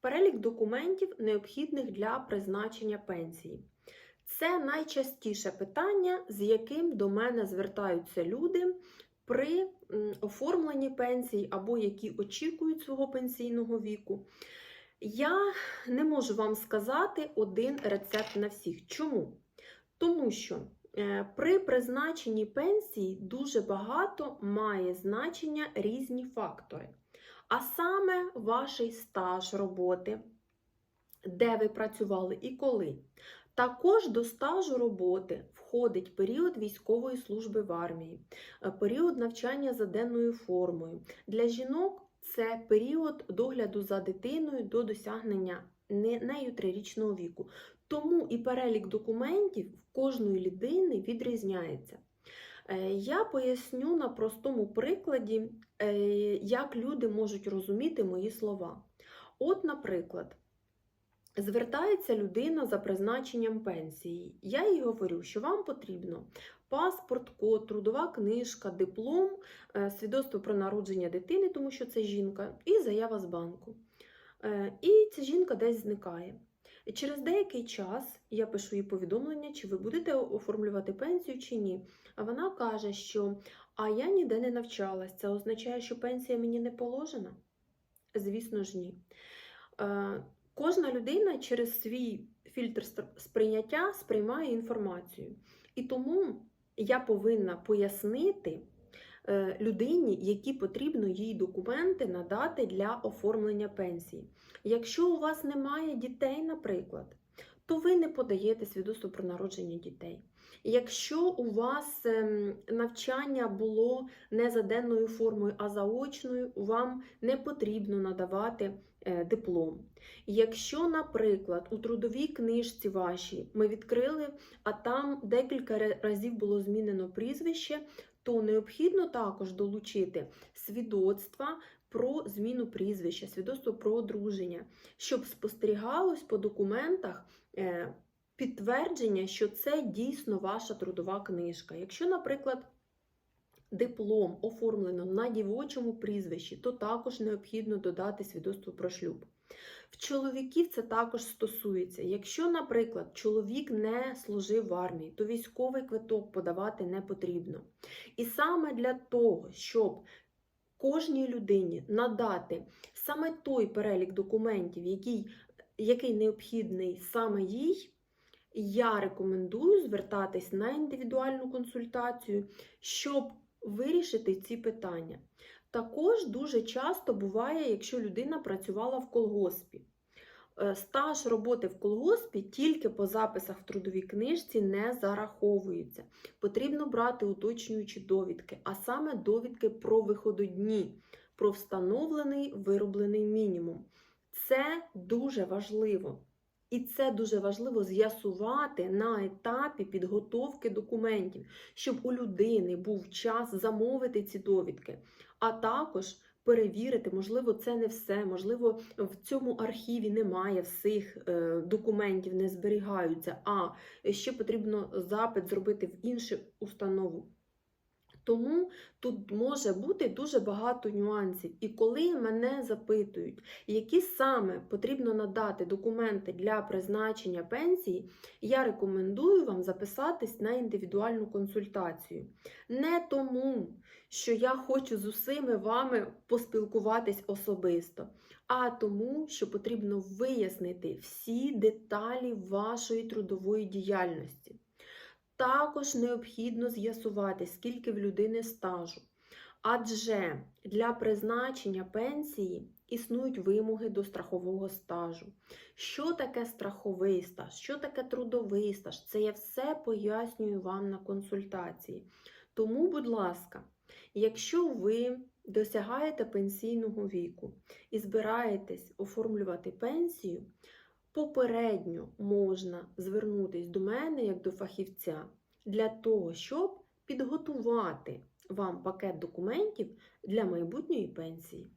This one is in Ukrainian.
Перелік документів, необхідних для призначення пенсії. Це найчастіше питання, з яким до мене звертаються люди при оформленні пенсій або які очікують свого пенсійного віку. Я не можу вам сказати один рецепт на всіх. Чому? Тому що при призначенні пенсії дуже багато має значення різні фактори. А саме ваш стаж роботи, де ви працювали і коли. Також до стажу роботи входить період військової служби в армії, е, період навчання за денною формою. Для жінок це період догляду за дитиною до досягнення не- нею трирічного віку. Тому і перелік документів в кожної людини відрізняється. Е, Я поясню на простому прикладі, е, як люди можуть розуміти мої слова. От, наприклад, звертається людина за призначенням пенсії. Я їй говорю, що вам потрібно паспорт, код, трудова книжка, диплом, е, свідоцтво про народження дитини, тому що це жінка, і заява з банку. Е, І ця жінка десь зникає. Через деякий час я пишу їй повідомлення, чи ви будете оформлювати пенсію чи ні. А вона каже, що а я ніде не навчалась. Це означає, що пенсія мені не положена? Звісно ж, ні. Е, Кожна людина через свій фільтр сприйняття сприймає інформацію. І тому я повинна пояснити е, людині, які потрібно їй документи надати для оформлення пенсії. Якщо у вас немає дітей, наприклад, то ви не подаєте свідоцтво про народження дітей. Якщо у вас ем, навчання було не за денною формою, а заочною, вам не потрібно надавати е, диплом. Якщо, наприклад, у трудовій книжці вашій ми відкрили, а там декілька разів було змінено прізвище, то необхідно також долучити свідоцтва про зміну прізвища, свідоцтво про одруження, щоб спостерігалось по документах е, підтвердження, що це дійсно ваша трудова книжка. Якщо, наприклад, диплом оформлено на дівочому прізвищі, то також необхідно додати свідоцтво про шлюб. В чоловіків це також стосується. Якщо, наприклад, чоловік не служив в армії, то військовий квиток подавати не потрібно. І саме для того, щоб кожній людині надати саме той перелік документів, який, який необхідний саме їй, я рекомендую звертатись на індивідуальну консультацію, щоб вирішити ці питання. Також дуже часто буває, якщо людина працювала в колгоспі. Е, Стаж роботи в колгоспі тільки по записах в трудовій книжці не зараховується. Потрібно брати уточнюючі довідки, а саме довідки про вихододні, про встановлений вироблений мінімум. Це дуже важливо. І це дуже важливо з'ясувати на етапі підготовки документів, щоб у людини був час замовити ці довідки, а також перевірити, можливо, це не все, можливо, в цьому архіві немає всіх е, документів, не зберігаються, а ще потрібно запит зробити в іншу установу. Тому тут може бути дуже багато нюансів. І коли мене запитують, які саме потрібно надати документи для призначення пенсії, я рекомендую вам записатись на індивідуальну консультацію. Не тому, що я хочу з усіми вами поспілкуватись особисто, а тому, що потрібно вияснити всі деталі вашої трудової діяльності. Також необхідно з'ясувати, скільки в людини стажу. Адже для призначення пенсії існують вимоги до страхового стажу. Що таке страховий стаж, що таке трудовий стаж? Це я все пояснюю вам на консультації. Тому, будь ласка, якщо ви досягаєте пенсійного віку і збираєтесь оформлювати пенсію, попередньо можна звернутися до мене як до фахівця для того, щоб підготувати вам пакет документів для майбутньої пенсії.